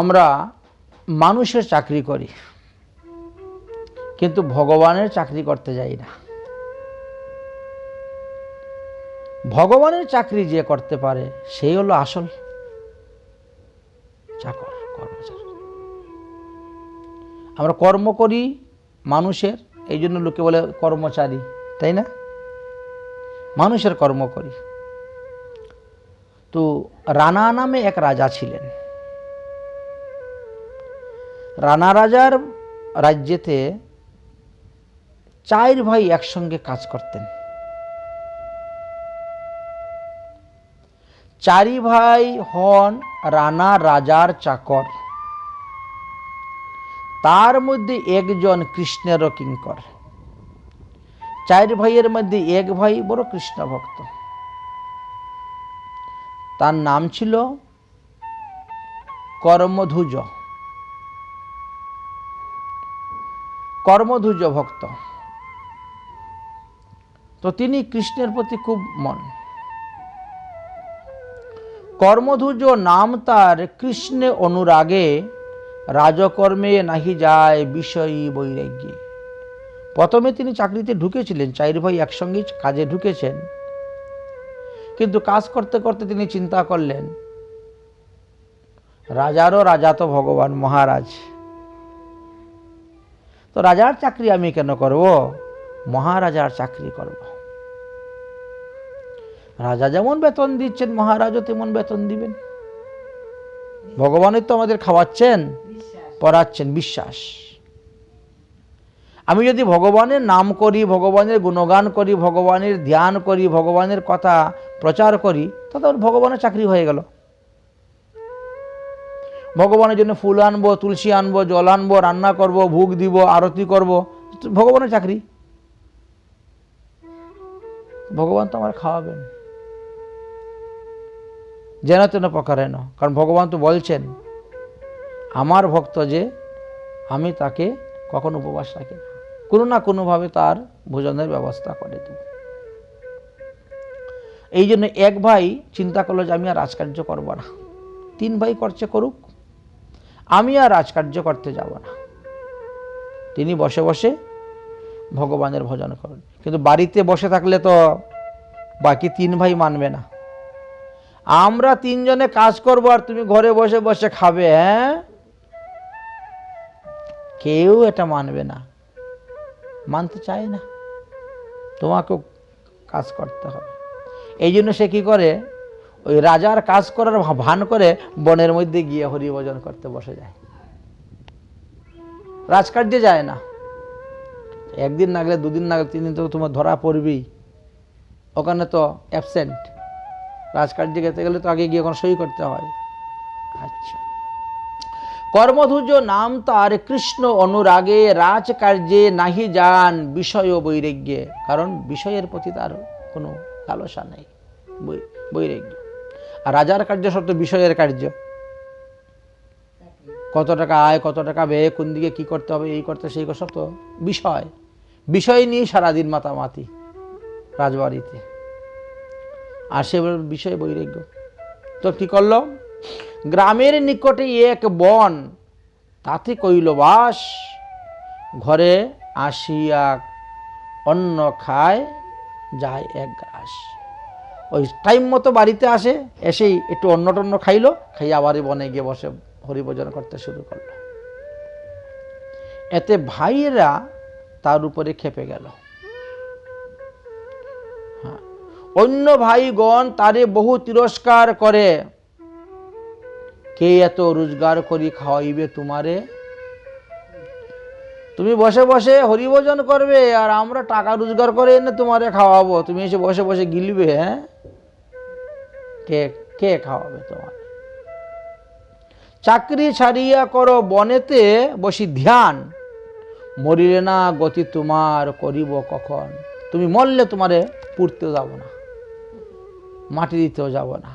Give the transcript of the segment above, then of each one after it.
আমরা মানুষের চাকরি করি, কিন্তু ভগবানের চাকরি করতে যাই না। ভগবানের চাকরি যে করতে পারে, সেই হলো আসল চাকর, কর্মচারী। আমরা কর্ম করি মানুষের, এই জন্য লোকে বলে কর্মচারী, তাই না? মানুষের কর্ম করি। তো রানা নামে এক রাজা ছিলেন। রানা রাজার রাজ্যেতে চার ভাই একসঙ্গে কাজ করতেন। চারি ভাই হন রানা রাজার চাকর। তার মধ্যে একজন কৃষ্ণের কিঙ্কর। চার ভাইয়ের মধ্যে এক ভাই বড় কৃষ্ণ ভক্ত। তার নাম ছিল কর্মধুজ। কর্মধুজ ভক্ত। তো তিনি কৃষ্ণের প্রতি খুব মন। কর্মধুজ নাম তার কৃষ্ণে অনুরাগে, রাজকর্মে নাহি যায় বিষয়ী বৈরাগ্যে। প্রথমে তিনি চাকরিতে ঢুকেছিলেন চার ভাই একসঙ্গে কাজে ঢুকেছেন। কিন্তু কাজ করতে করতে তিনি চিন্তা করলেন, রাজারও রাজা তো ভগবান মহারাজ। তো রাজার চাকরি আমি কেন করব? মহারাজার চাকরি করব। রাজা যেমন বেতন দিচ্ছেন মহারাজও তেমন বেতন দিবেন। ভগবানের তো আমাদের খাওয়াচ্ছেন পড়াচ্ছেন বিশ্বাস। আমি যদি ভগবানের নাম করি ভগবানের গুণগান করি ভগবানের ধ্যান করি ভগবানের কথা প্রচার করি তাহলে ভগবানের চাকরি হয়ে গেল। ভগবানের জন্য ফুল আনব, তুলসী আনব, জল আনব, রান্না করব, ভোগ দিব, আরতি করব। ভগবানের চাকরি। ভগবান তো আমার খাওয়াবেন। যেন তেন প্রকারেন কারণ ভগবান তো বলছেন, আমার ভক্ত যে, আমি তাকে কখন উপবাস রাখি না। কোনো না কোনোভাবে তার ভোজনের ব্যবস্থা করে দেব। এই জন্য এক ভাই চিন্তা করল যে, আমি আর রাজকার্য করব না। তিন ভাই করছে করুক আমি আর রাজকার্য করতে যাব না। তিনি বসে বসে ভগবানের ভজন করেন। কিন্তু বাড়িতে বসে থাকলে তো বাকি তিন ভাই মানবে না। আমরা তিনজনে কাজ করব আর তুমি ঘরে বসে বসে খাবে হ্যাঁ? কেউ এটা মানবে না। মানতে চায় না। তোমাকেও কাজ করতে হবে। এই জন্য সে কি করে? ওই রাজার কাজ করার ভান করে বনের মধ্যে গিয়ে হরিভজন করতে বসে যায়। রাজকার্যে যায় না। একদিন না গেলে দুদিন না গেলে তিন দিন তো তোমার ধরা পড়বেই। ওখানে তো অ্যাবসেন্ট রাজকার্যে যেতে গেলে তো আগে গিয়ে ওখানে সই করতে হয়। আচ্ছা। কর্মধুজ নাম তার কৃষ্ণ অনুরাগে, রাজকার্যে নাহি যান বিষয় বৈরাগ্যে। কারণ বিষয়ের প্রতি তার কোনো লালসা নেই। বৈরাগ্য। রাজার কার্য তো বিষয়ের কার্য। কত টাকা আয়, কত টাকা ব্যয়, কোন দিকে কি করতে হবে, এই করতে, সেই সব তো বিষয়। বিষয় নিয়ে সারাদিন মাতামাতি রাজবাড়িতে। আর সে বিষয় বৈরাগ্য। তো কি করল? গ্রামের নিকটে এক বন, তাতে কইল, বাস, ঘরে আসিয়া অন্ন খায়, যায় এক গ্রাস। ওই টাইম মতো বাড়িতে আসে, এসেই একটু অন্য টন্ন খাইলো খাই আবার বনে গিয়ে বসে হরিভোজন করতে শুরু করল। এতে ভাইয়েরা তার উপরে খেপে গেল। হ্যাঁ। অন্য ভাইগণ তারে বহু তিরস্কার করে, কে এত রোজগার করি খাওয়াইবে তোমারে? তুমি বসে বসে হরিভোজন করবে আর আমরা টাকা রোজগার করে এনে তোমারে খাওয়াবো। তুমি এসে বসে বসে গিলবে হ্যাঁ? কে কে খাওয়াবে তোমার চাকরি ছাড়িয়া করো বনেতে বসি ধ্যান। মরিলে না গতি তোমার করিব কখন? তুমি মরলে তোমারে পুড়তেও যাব না, মাটি দিতেও যাব না,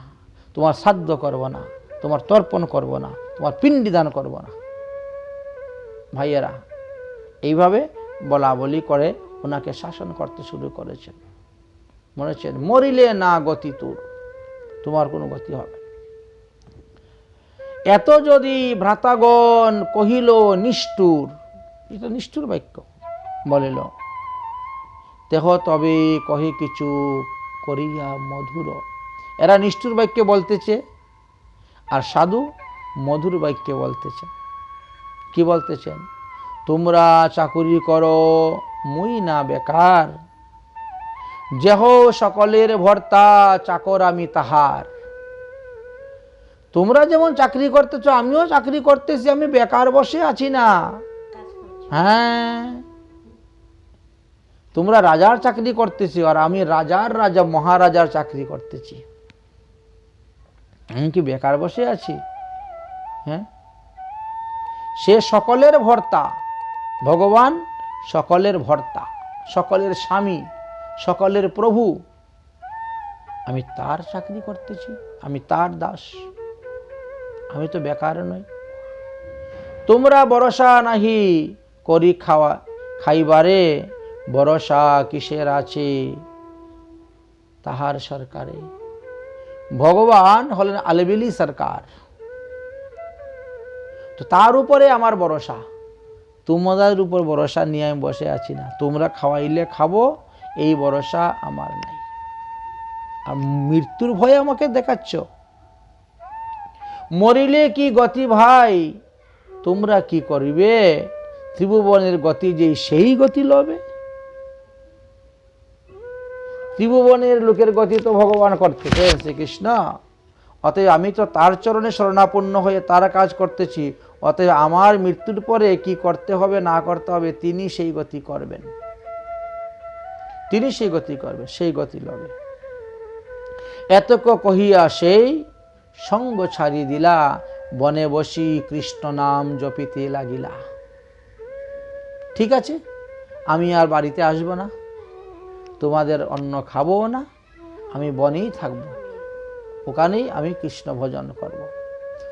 তোমার সাধ্য করব না, তোমার তর্পণ করব না, তোমার পিণ্ডি দান করব না। ভাইয়েরা, এইভাবে বলা বলি করে ওনাকে শাসন করতে শুরু করেছেন। মনে হচ্ছেন মরিলে না গতি তোর। তোমার কোনো গতি হবে এত যদি ভ্রাতাগণ কহিল, নিষ্ঠুর এটা নিষ্ঠুর বাক্য, বলিল, দেহ তবে কহে কিছু করিয়া মধুর এরা নিষ্ঠুর বাক্য বলতেছে, আর সাধু মধুর বাক্য বলতেছে। কি বলতেছেন? তোমরা চাকুরি করো, মুই না বেকার যেহ সকলের ভর্তা, চাকর আমি তাহার। তোমরা যেমন চাকরি করতেছ, আমিও চাকরি করতেছি, আমি বেকার বসে আছি না। হ্যাঁ। তোমরা রাজার চাকরি করতেছি, আর আমি রাজার রাজা, মহারাজার চাকরি করতেছি। আমি কি বেকার বসে আছি? হ্যাঁ। সে সকলের ভর্তা, ভগবান সকলের ভর্তা, সকলের স্বামী। সকলের প্রভু। আমি তার চাকরি করতেছি, আমি তার দাস। আমি তো বেকার নই। তোমরা ভরসা নাহি করি খাওয়া, খাইবারে ভরসা কিসের আছে? তাহার সরকারে। ভগবান হলেন আলবেলি সরকার। তো তার উপরে আমার ভরসা। তোমাদের উপর ভরসা নিয়ে আমি বসে আছি না। তোমরা খাওয়াইলে খাব এই ভরসা আমার নাই। আর মৃত্যুর ভয়ে আমাকে দেখাচ্ছ। মরিলে কি গতি ভাই? তোমরা কি করিবে? ত্রিভুবনের গতি যেই সেই গতি লবে। ত্রিভুবনের লোকের গতি তো ভগবান করতেছে শ্রীকৃষ্ণ। অতএব আমি তো তার চরণে শরণাপন্ন হয়ে তার কাজ করতেছি। অতএব আমার মৃত্যুর পরে কি করতে হবে, না করতে হবে, তিনি সেই গতি করবেন। তিনি সেই গতি করবে, সেই গতি লবে। এতক কহিয়া সেই সঙ্গ ছাড়ি দিলা, বনে বসি কৃষ্ণ নাম জপিতে লাগিলা। ঠিক আছে, আমি আর বাড়িতে আসব না, তোমাদের অন্ন খাব না, আমি বনেই থাকব। ওখানেই আমি কৃষ্ণ ভজন করব।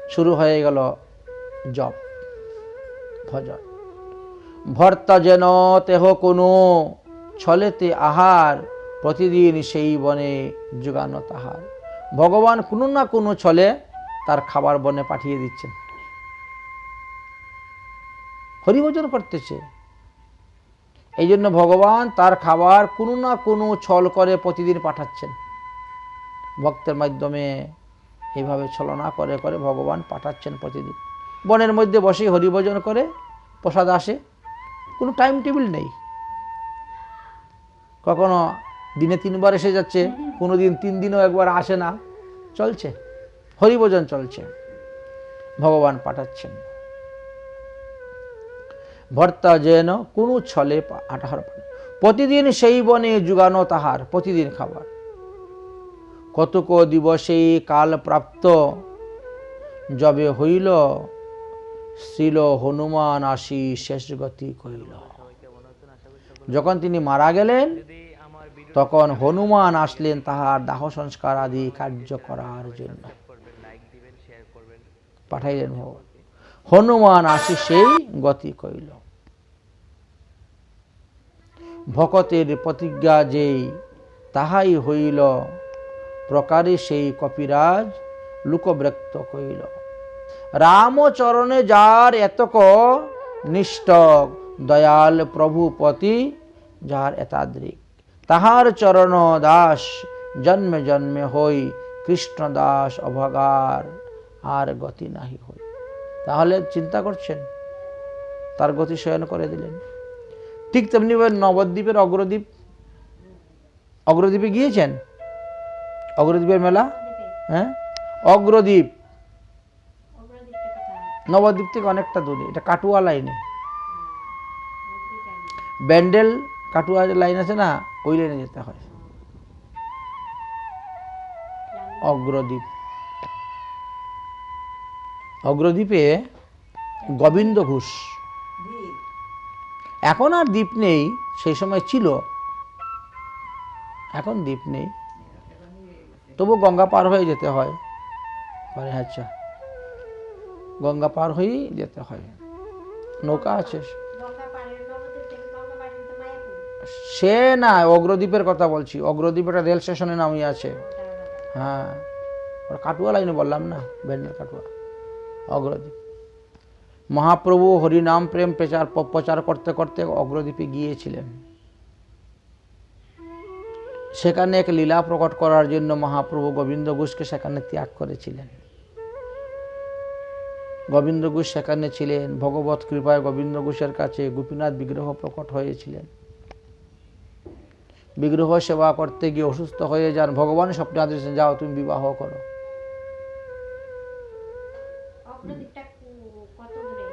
শুরু হয়ে গেল জপ, ভজন। ভর্তা যেন তেহ কোনো ছলেতে আহার, প্রতিদিন সেই বনে যোগানো তাহার ভগবান কোনো না কোনো ছলে তার খাবার বনে পাঠিয়ে দিচ্ছেন। হরিভোজন করতেছে। এই জন্য ভগবান তার খাবার কোনো না কোনো ছল করে প্রতিদিন পাঠাচ্ছেন। ভক্তের মাধ্যমে এইভাবে ছলনা করে করে ভগবান পাঠাচ্ছেন প্রতিদিন। বনের মধ্যে বসে হরিভোজন করে, প্রসাদ আসে। কোনো টাইম টেবিল নেই। কখনো দিনে তিনবার এসে যাচ্ছে কোনো দিন তিন দিনও একবার আসে না। চলছে। হরিভোজন চলছে। ভগবান পাঠাচ্ছেন। ভর্তা যেন কোনো ছলে পা- আঠার প্রতিদিন সেই বনে যুগানো তাহার, প্রতিদিন খাবার। কতক দিবসে কাল প্রাপ্ত, যবে হইল, শ্রীল হনুমান আসি শেষ গতি কইল যখন তিনি মারা গেলেন, তখন হনুমান আসলেন তাহার দাহ সংস্কার আদি কার্য করার জন্য। পাঠাইলেন হনুমান আসি সেই গতি কইল। ভকতের প্রতিজ্ঞা যেই, তাহাই হইল। প্রকারে সেই কপিরাজ লোকব্যক্ত কইল। রামচরণে যার এতক নিষ্ঠ দয়াল প্রভুপতি যার এতাদ্রিক। তাহার চরণ দাস জন্মে জন্মে হই কৃষ্ণ দাস অভাগার আর গতি নাহি হই। তাহলে চিন্তা করছেন? তার গতি শয়ন করে দিলেন। ঠিক তেমনি নবদ্বীপের অগ্রদ্বীপ। অগ্রদ্বীপে গিয়েছেন? অগ্রদ্বীপের মেলা? হ্যাঁ? অগ্রদ্বীপ। নবদ্বীপ থেকে অনেকটা দূরে। এটা কাটুয়া লাইনে। ব্যান্ডেল কাটুয়া লাইন আছে না, ওই লাইনে যেতে হয়। অগ্রদ্বীপ। অগ্রদ্বীপে গোবিন্দ ঘোষ। এখন আর দ্বীপ নেই, সেই সময় ছিল। এখন দ্বীপ নেই। তবু গঙ্গা পার হয়ে যেতে হয়। আচ্ছা। গঙ্গা পার হয়েই যেতে হয়। নৌকা আছে। সে না, অগ্রদ্বীপের কথা বলছি। অগ্রদ্বীপ একটা রেল স্টেশনে নামিয়ে আছে। হ্যাঁ। ওটা কাটুয়া লাইনে বললাম না? ব্যান্ডেল কাটুয়া। অগ্রদ্বীপ। মহাপ্রভু হরিনাম প্রেম প্রচার প্রচার করতে করতে অগ্রদ্বীপে গিয়েছিলেন। সেখানে এক লীলা প্রকট করার জন্য মহাপ্রভু গোবিন্দ ঘোষকে সেখানে ত্যাগ করেছিলেন। গোবিন্দ ঘোষ সেখানে ছিলেন। ভগবত কৃপায় গোবিন্দ ঘোষের কাছে গোপীনাথ বিগ্রহ প্রকট হয়েছিলেন। বিগ্রহ সেবা করতে গিয়ে অসুস্থ হয়ে যান। ভগবান স্বপ্নে আদেশ যাও তুমি বিবাহ করো।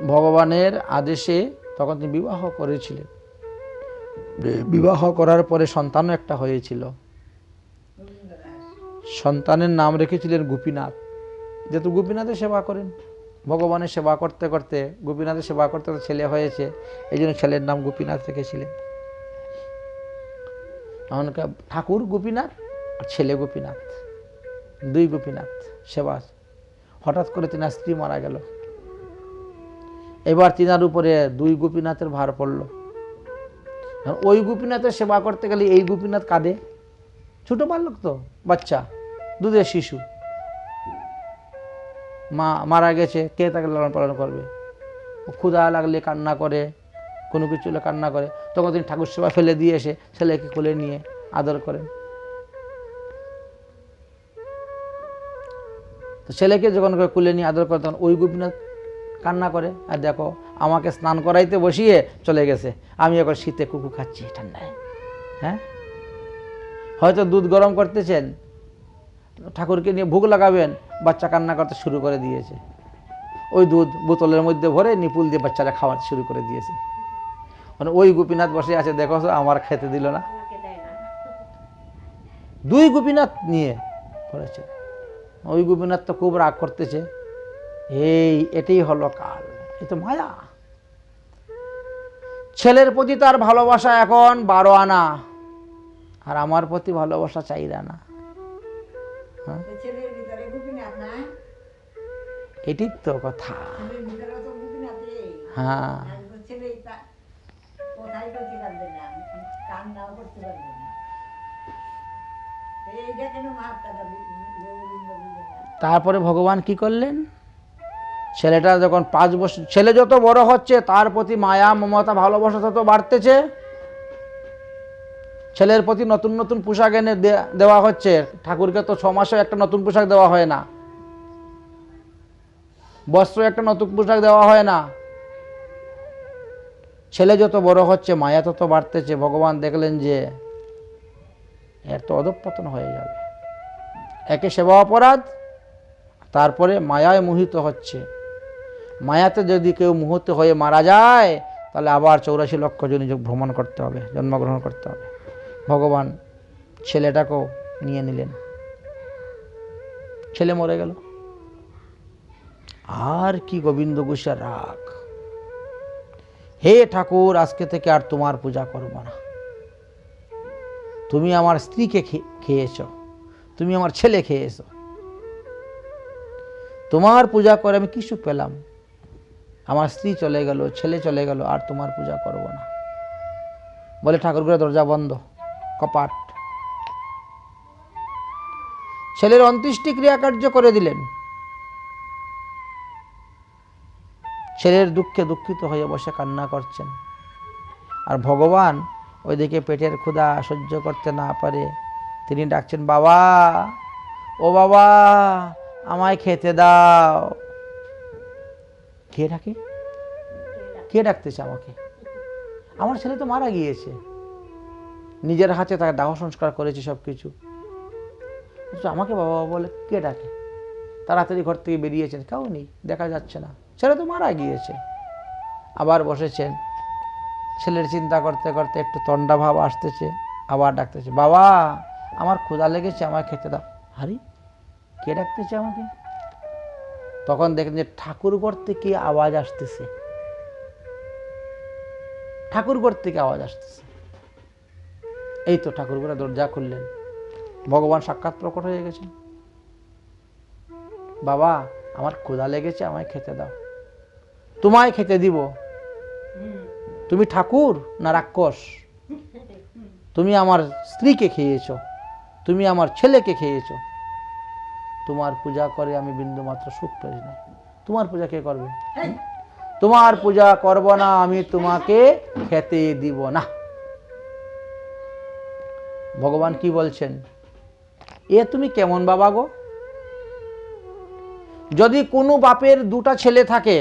ভগবানের আদেশে তখন তিনি বিবাহ করেছিলেন। বিবাহ করার পরে সন্তানও একটা হয়েছিল। সন্তানের নাম রেখেছিলেন গোপীনাথ। যেহেতু গোপীনাথের সেবা করেন ভগবানের সেবা করতে করতে গোপীনাথের সেবা করতে করতে ছেলে হয়েছে এই জন্য ছেলের নাম গোপীনাথ রেখেছিলেন। এমনকি ঠাকুর গোপীনাথ আর ছেলে গোপীনাথ, দুই গোপীনাথ সেবা হঠাৎ করে তিনার স্ত্রী মারা গেল। এবার তিনার উপরে দুই গোপীনাথের ভার পড়ল। ওই গোপীনাথের সেবা করতে গেলে এই গোপীনাথ কাঁদে। ছোট বালক তো, বাচ্চা, দুধের শিশু। মা মারা গেছে, কে তাকে লালন পালন করবে? ক্ষুধা লাগলে কান্না করে, কোনো কিছু হলে কান্না করে। তখন তিনি ঠাকুর সেবা ফেলে দিয়ে এসে ছেলেকে কোলে নিয়ে আদর করেন তো ছেলেকে যখন কুলে নিয়ে আদর করে, তখন ওই গোপীনাথ কান্না করে, আর দেখো, আমাকে স্নান করাইতে বসিয়ে চলে গেছে। আমি এখন শীতে কুকু খাচ্ছি ঠান্ডায় হ্যাঁ? হয়তো দুধ গরম করতেছেন, ঠাকুরকে নিয়ে ভোগ লাগাবেন, বাচ্চা কান্না করতে শুরু করে দিয়েছে। ওই দুধ বোতলের মধ্যে ভরে নিপুল দিয়ে বাচ্চারা খাওয়াতে শুরু করে দিয়েছে। মানে ওই গোপীনাথ বসে আছে দেখো আমার খেতে দিল না। দুই গোপীনাথ নিয়ে করেছে ওই গোপীনাথ তো খুব রাগ করতেছে। এই এটাই হলো কাল এ তো মায়া। ছেলের প্রতি তার ভালোবাসা এখন বারো আনা আর আমার প্রতি ভালোবাসা চাই না হ্যাঁ? না এটি তো কথা। হ্যাঁ। কোথায় করতে পারবে না? কান্নাও করতে পারবে না। তারপরে ভগবান কি করলেন? ছেলেটা যখন পাঁচ বছর, ছেলে যত বড় হচ্ছে, তার প্রতি মায়া, মমতা, ভালোবাসা তত বাড়তেছে। ছেলের প্রতি নতুন নতুন পোশাক এনে দেওয়া হচ্ছে। ঠাকুরকে তো ছ মাসেও একটা নতুন পোশাক দেওয়া হয় না। বস্ত্র একটা নতুন পোশাক দেওয়া হয় না। ছেলে যত বড় হচ্ছে, মায়া তত বাড়তেছে, ভগবান দেখলেন যে এর তো অধঃপতন হয়ে যাবে। একে সেবা অপরাধ, তারপরে মায়ায় মোহিত হচ্ছে। মায়াতে যদি কেউ মুহূর্তে হয়ে মারা যায়, তাহলে আবার চৌরাশি লক্ষ জনী ভ্রমণ করতে হবে, জন্মগ্রহণ করতে হবে। ভগবান ছেলেটাকেও নিয়ে নিলেন। ছেলে মরে গেল। আর কি গোবিন্দ ঘোষের রাগ। হে ঠাকুর, আজকে থেকে আর তোমার পূজা করব না। তুমি আমার স্ত্রীকে খেয়েছ, তুমি আমার ছেলে খেয়েছো। তোমার পূজা করে আমি কিছু পেলাম। আমার স্ত্রী চলে গেল, ছেলে চলে গেল, আর তোমার পূজা করব না। বলে ঠাকুরগুলো দরজা বন্ধ, কপাট। ছেলের অন্ত্যেষ্টি ক্রিয়াকার্য করে দিলেন। ছেলের দুঃখে দুঃখিত হয়ে বসে কান্না করছেন। আর ভগবান ওইদিকে পেটের ক্ষুধা সহ্য করতে না পারে। তিনি ডাকছেন, বাবা, ও বাবা, আমায় খেতে দাও। কে ডাকে? কে ডাকতেছে আমাকে? আমার ছেলে তো মারা গিয়েছে। নিজের হাতে তাকে দাহ সংস্কার করেছে সব কিছু আমাকে বাবা বলে, কে ডাকে? তাড়াতাড়ি ঘর থেকে বেরিয়েছেন কেউ নেই, দেখা যাচ্ছে না। ছেলে তো মারা গিয়েছে। আবার বসেছেন। ছেলের চিন্তা করতে করতে একটু তন্ডা ভাব আসতেছে, আবার ডাকতেছে, বাবা, আমার ক্ষুধা লেগেছে, আমায় খেতে দাও। হারি কে ডাকতেছে আমাকে? তখন দেখেন যে ঠাকুর ঠাকুরঘর থেকে আওয়াজ আসতেছে। ঠাকুর ঠাকুরঘর থেকে আওয়াজ আসতেছে। এই তো ঠাকুরঘরে দরজা খুললেন। ভগবান সাক্ষাৎ প্রকট হয়ে গেছেন। বাবা, আমার ক্ষুধা লেগেছে, আমায় খেতে দাও। তোমায় খেতে দিব। তুমি ঠাকুর না রাক্ষস? তুমি আমার স্ত্রীকে খেয়েছ, তুমি আমার ছেলেকে খেয়েছ। তোমার পূজা করে আমি বিন্দুমাত্র সুখ পেয়ে নাই। তোমার পূজা কে করবে? তোমার পূজা করব না, আমি তোমাকে খেতে দিব না। ভগবান কি বলছেন? এ তুমি কেমন বাবা গো? যদি কোনো বাপের দুটা ছেলে থাকে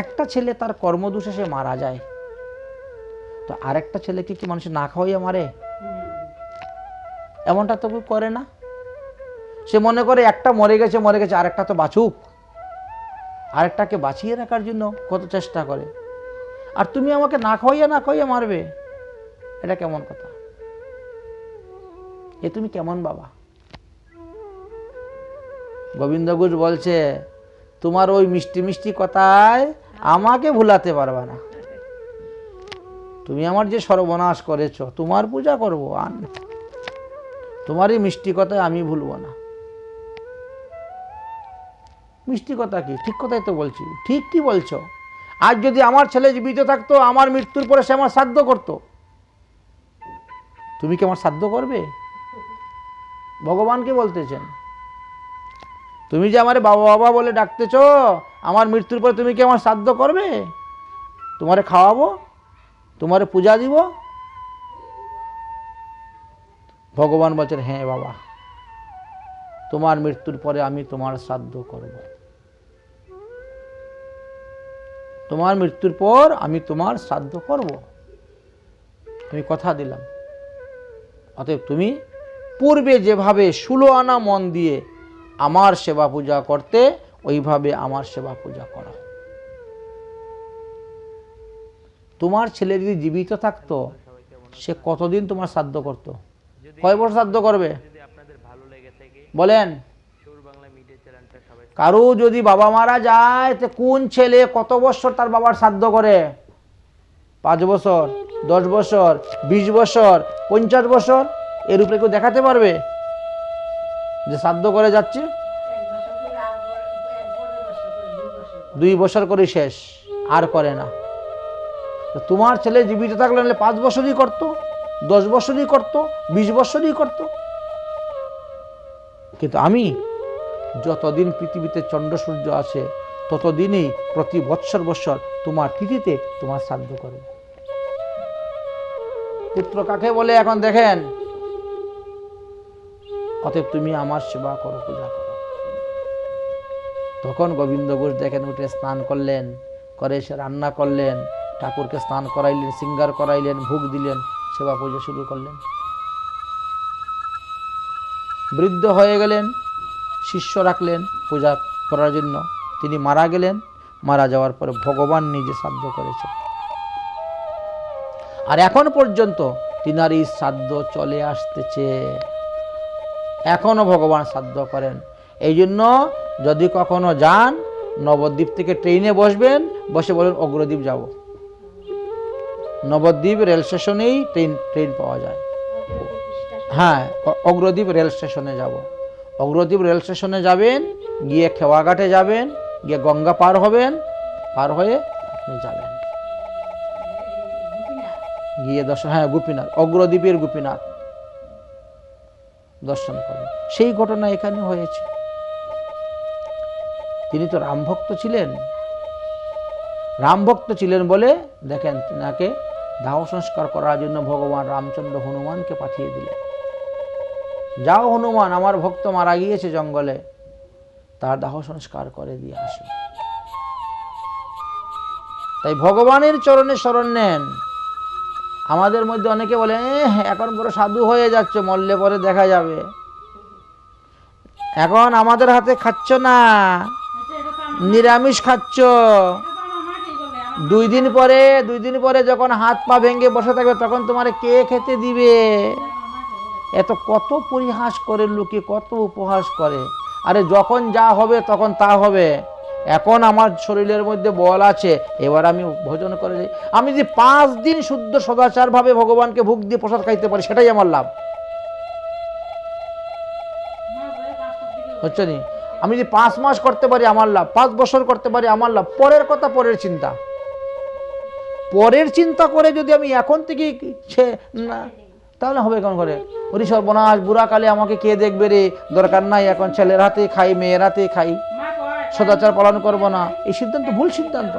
একটা ছেলে তার কর্মদোষে সে মারা যায়। তো আরেকটা ছেলেকে কি মানুষ না খাওয়াইয়া মারে? এমনটা তো করে না। সে মনে করে একটা মরে গেছে মরে গেছে, আরেকটা তো বাঁচুক। আরেকটাকে বাঁচিয়ে রাখার জন্য কত চেষ্টা করে। আর তুমি আমাকে না খাওয়াইয়া না খাওয়াইয়া মারবে? এটা কেমন কথা? এ তুমি কেমন বাবা? গোবিন্দ ঘোষ বলছে, তোমার ওই মিষ্টি মিষ্টি কথায় আমাকে ভুলাতে পারবে না। তুমি আমার যে সর্বনাশ করেছ, তোমার পূজা করব আর না। তোমার এই মিষ্টি কথায় আমি ভুলবো না। মিষ্টি কথা কি? ঠিক কথাই তো বলছি। ঠিক কি বলছো? আজ যদি আমার ছেলে জীবিত থাকতো, আমার মৃত্যুর পরে সে আমার শ্রাদ্ধ করতো। তুমি কি আমার শ্রাদ্ধ করবে? ভগবানকে বলতেছেন। তুমি যে আমার বাবা বাবা বলে ডাকতেছ আমার মৃত্যুর পরে তুমি কি আমার শ্রাদ্ধ করবে? তোমারে খাওয়াবো? তোমারে পূজা দিব? ভগবান বলছেন হ্যাঁ বাবা, তোমার মৃত্যুর পরে আমি তোমার শ্রাদ্ধ করব। তোমার মৃত্যুর পর আমি তোমার শ্রাদ্ধ করব। আমি কথা দিলাম। অতএব তুমি পূর্বে যেভাবে ষোলো আনা মন দিয়ে আমার সেবা পূজা করতে ওইভাবে আমার সেবা পূজা করো। তোমার ছেলে যদি জীবিত থাকতো, সে কতদিন তোমার শ্রাদ্ধ করতো? কয় বছর শ্রাদ্ধ করবে? বলেন। কারও যদি বাবা মারা যায়, তো কোন ছেলে কত বছর তার বাবার শ্রাদ্ধ করে? পাঁচ বছর, দশ বছর, বিশ বছর, পঞ্চাশ বছর, এর উপরে কেউ দেখাতে পারবে যে শ্রাদ্ধ করে যাচ্ছে? দুই বছর করে। করে শেষ, আর করে না। তোমার ছেলে জীবিত থাকলে নাহলে পাঁচ বছরই করতো, দশ বছরই করতো, বিশ বছরই করতো। কিন্তু আমি যতদিন পৃথিবীতে চন্দ্র সূর্য আছে, ততদিনই প্রতি বৎসর বৎসর তোমার তিথিতে তোমার শ্রাদ্ধ করব পুত্র কাকে বলে এখন দেখেন? অতএব তুমি আমার সেবা করো, পূজা করো। তখন গোবিন্দ ঘোষ দেখেন, উঠে স্নান করলেন, করে এসে রান্না করলেন, ঠাকুরকে স্নান করাইলেন, সিঙ্গার করাইলেন, ভোগ দিলেন, সেবা পূজা শুরু করলেন। বৃদ্ধ হয়ে গেলেন, শিষ্য রাখলেন পূজা করার জন্য। তিনি মারা গেলেন, মারা যাওয়ার পরে ভগবান নিজে শ্রাদ্ধ করেছে আর এখন পর্যন্ত তিনার এই শ্রাদ্ধ চলে আসতেছে। এখনও ভগবান শ্রাদ্ধ করেন। এই জন্য যদি কখনো যান, নবদ্বীপ থেকে ট্রেনে বসবেন, বসে বলেন অগ্রদ্বীপ যাব। নবদ্বীপ রেল স্টেশনেই ট্রেন ট্রেন পাওয়া যায়। হ্যাঁ অগ্রদ্বীপ রেল স্টেশনে যাব। অগ্রদ্বীপ রেল স্টেশনে যাবেন, গিয়ে খেওয়াঘাটে যাবেন, গিয়ে গঙ্গা পার হবেন, পার হয়ে আপনি যাবেন। গিয়ে দর্শন হ্যাঁ গোপীনাথ, অগ্রদ্বীপের গোপীনাথ দর্শন করবেন। সেই ঘটনা এখানে হয়েছে। তিনি তো রামভক্ত ছিলেন। রামভক্ত ছিলেন বলে দেখেন তিনাকে দাহ সংস্কার করার জন্য ভগবান রামচন্দ্র হনুমানকে পাঠিয়ে দিলেন। যাও হনুমান আমার ভক্ত মারা গিয়েছে জঙ্গলে। তার দাহ সংস্কার করে দিয়ে আসো। তাই ভগবানের চরণে শরণ নেন। আমাদের মধ্যে অনেকে বলে "এহ, এখন বড় সাধু হয়ে যাচ্ছে মরলে পরে দেখা যাবে। এখন আমাদের হাতে খাচ্ছ না। নিরামিষ খাচ্ছ। দুই দিন পরে, দুই দিন পরে যখন হাত পা ভেঙে বসে থাকবে, তখন তোমার কে খেতে দিবে? এত কত পরিহাস করে লোকে, কত উপহাস করে। আরে যখন যা হবে, তখন তা হবে। এখন আমার শরীরের মধ্যে বল আছে। এবার আমি ভোজন করে যাই আমি যদি পাঁচ দিন শুদ্ধ সদাচারভাবে ভগবানকে ভোগ দিয়ে প্রসাদ খাইতে পারি, সেটাই আমার লাভ। হচ্ছে নি? আমি যদি পাঁচ মাস করতে পারি আমার লাভ, পাঁচ বছর করতে পারি আমার লাভ, পরের কথা পরের চিন্তা। পরের চিন্তা করে যদি আমি এখন থেকে ছে- না, তাহলে হবে কেমন করে? ওরি সর্বনাশ, বুড়া কালে আমাকে কে দেখবে রে? দরকার নাই, এখন ছেলের হাতে খাই, মেয়ের হাতে খাই। সদাচার পালন করব না। এই সিদ্ধান্ত ভুল সিদ্ধান্ত।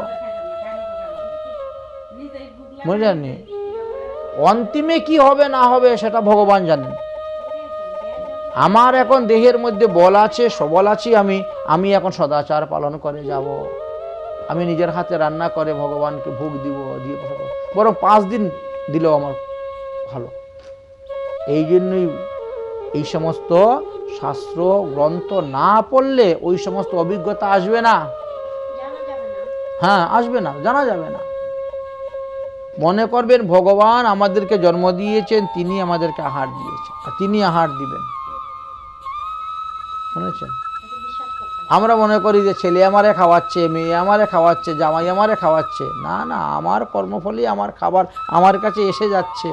বুঝলেন অন্তিমে কি হবে না হবে সেটা ভগবান জানেন। আমার এখন দেহের মধ্যে বল আছে সবল আছি আমি আমি এখন সদাচার পালন করে যাব। আমি নিজের হাতে রান্না করে ভগবানকে ভোগ দিব দিয়ে। বরং পাঁচ দিন দিলেও আমার ভালো। এই জন্যই এই সমস্ত শাস্ত্র গ্রন্থ না পড়লে ওই সমস্ত অভিজ্ঞতা আসবে না। হ্যাঁ আসবে না জানা যাবে না। মনে করবেন ভগবান আমাদেরকে জন্ম দিয়েছেন তিনি আমাদেরকে আহার দিয়েছেন তিনি আহার দিবেন। শুনেছেন। আমরা মনে করি যে ছেলে আমারে খাওয়াচ্ছে, মেয়ে আমারে খাওয়াচ্ছে, জামাই আমারে খাওয়াচ্ছে। না না, আমার কর্মফলই আমার খাবার, আমার কাছে এসে যাচ্ছে।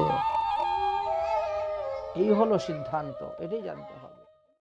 এই হলো সিদ্ধান্ত, এটাই জানতে